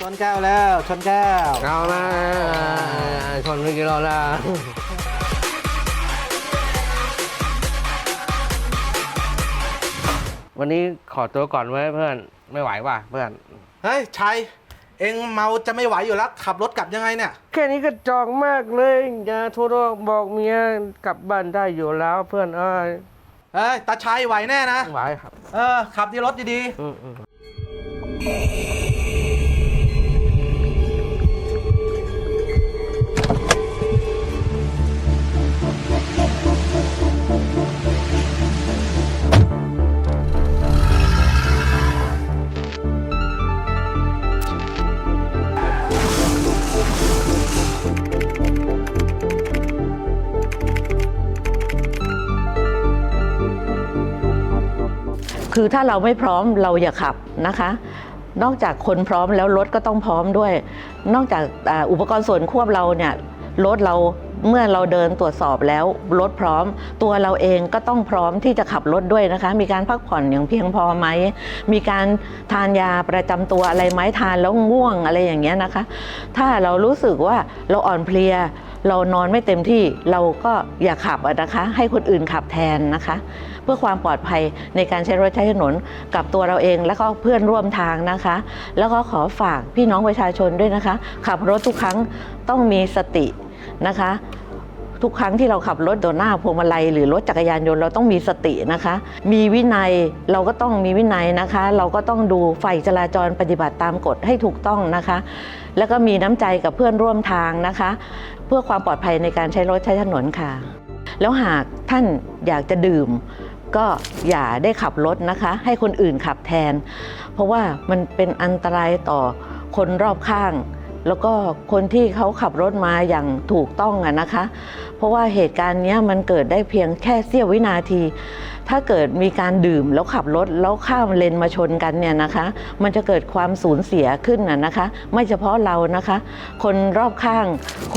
แก้วแล้วชนแก้วเอามาชนไม่กี่รอบแล้ววันนี้ขอตัวก่อนไว้เพื่อนไม่ไหวว่ะเพื่อนเฮ้ยชัยเองเมาจะไม่ไหวอยู่แล้ว ขับรถกลับยังไงเนี่ย แค่นี้ก็จองมากเลยอย่าโทรบอกเมียกลับบ้านได้อยู่แล้วเพื่อนเอ้ยเฮ้ยตาชัยไหวแน่นะไหวครับ เออขับที่รถดีอื คือถ้าเราไม่พร้อมเราอย่าขับนะคะ นอกจากคนพร้อมแล้วรถก็ต้องพร้อมด้วย นอกจากอุปกรณ์ส่วนควบเราเนี่ยรถเรา เมื่อเราเดินตรวจสอบแล้วรถพร้อม ตัวเราเองก็ต้องพร้อมที่จะขับรถด้วยนะคะ มีการพักผ่อนอย่างเพียงพอไหม มีการทานยาประจำตัวอะไรไหมทานแล้วง่วงอะไรอย่างเงี้ยนะคะ ถ้าเรารู้สึกว่าเราอ่อนเพลีย เรานอนไม่เต็มที่เราก็อย่าขับนะคะ ให้คนอื่นขับแทนนะคะ เพื่อความปลอดภัยในการใช้รถใช้ถนนกับตัวเราเองแล้วก็เพื่อนร่วมทางนะคะ แล้วก็ขอฝากพี่น้องประชาชนด้วยนะคะ ขับรถทุกครั้งต้องมีสติ นะคะ ทุกครั้งที่เราขับรถโดนหน้าพวงมาลัยหรือรถจักรยานยนต์เราต้องมีสตินะคะ มีวินัยเราก็ต้องมีวินัยนะคะ เราก็ต้องดูไฟจราจรปฏิบัติตามกฎให้ถูกต้องนะคะ แล้วก็มีน้ำใจกับเพื่อนร่วมทางนะคะ เพื่อความปลอดภัยในการใช้รถใช้ถนนค่ะ แล้วหากท่านอยากจะดื่มก็อย่าได้ขับรถนะคะ ให้คนอื่นขับแทน เพราะว่ามันเป็นอันตรายต่อคนรอบข้าง แล้วก็คนที่เขาขับรถมาอย่างถูกต้องอะนะคะ เพราะว่าเหตุการณ์นี้มันเกิดได้เพียงแค่เสี้ยววินาที ถ้าเกิดมีการดื่มแล้วขับรถแล้วข้ามเลนมาชนกันเนี่ยนะคะ มันจะเกิดความสูญเสียขึ้นน่ะนะคะ ไม่เฉพาะเรานะคะ คนรอบข้าง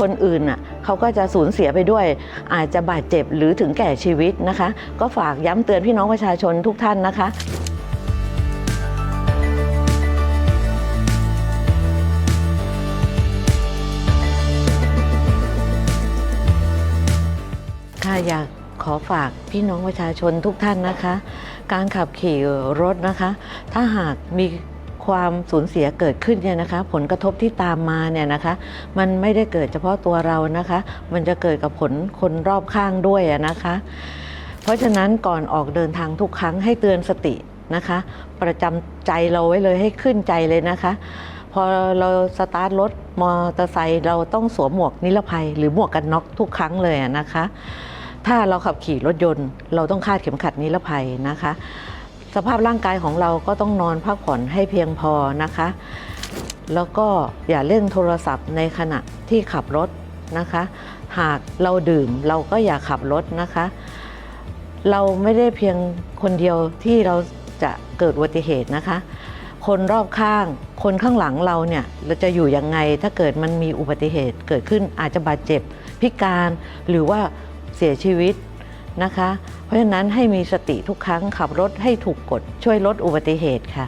คนอื่นน่ะเขาก็จะสูญเสียไปด้วย อาจจะบาดเจ็บหรือถึงแก่ชีวิตนะคะ ก็ฝากย้ำเตือนพี่น้องประชาชนทุกท่านนะคะ อยากขอฝากพี่น้องประชาชนทุกท่านนะคะ การขับขี่รถนะคะ ถ้าหากมีความสูญเสียเกิดขึ้นเนี่ยนะคะ ผลกระทบที่ตามมาเนี่ยนะคะ มันไม่ได้เกิดเฉพาะตัวเรานะคะ มันจะเกิดกับผลคนรอบข้างด้วยนะคะ เพราะฉะนั้นก่อนออกเดินทางทุกครั้งให้เตือนสตินะคะ ประจำใจเราไว้เลยให้ขึ้นใจเลยนะคะ พอเราสตาร์ทรถมอเตอร์ไซค์เราต้องสวมหมวกนิรภัย หรือหมวกกันน็อกทุกครั้งเลยนะคะ ถ้าเราขับขี่รถยนต์ เราต้องคาดเข็มขัดนิรภัยนะคะ สภาพร่างกายของเราก็ต้องนอนพักผ่อนให้เพียงพอนะคะ แล้วก็อย่าเล่นโทรศัพท์ในขณะที่ขับรถนะคะ หากเราดื่มเราก็อย่าขับรถนะคะ เราไม่ได้เพียงคนเดียวที่เราจะเกิดอุบัติเหตุนะคะ คนรอบข้าง คนข้างหลังเราเนี่ยเราจะอยู่ยังไงถ้าเกิดมันมีอุบัติเหตุเกิดขึ้นอาจจะบาดเจ็บพิการหรือว่า เสียชีวิตนะคะ เพราะฉะนั้นให้มีสติทุกครั้งขับรถให้ถูกกฎช่วยลดอุบัติเหตุค่ะ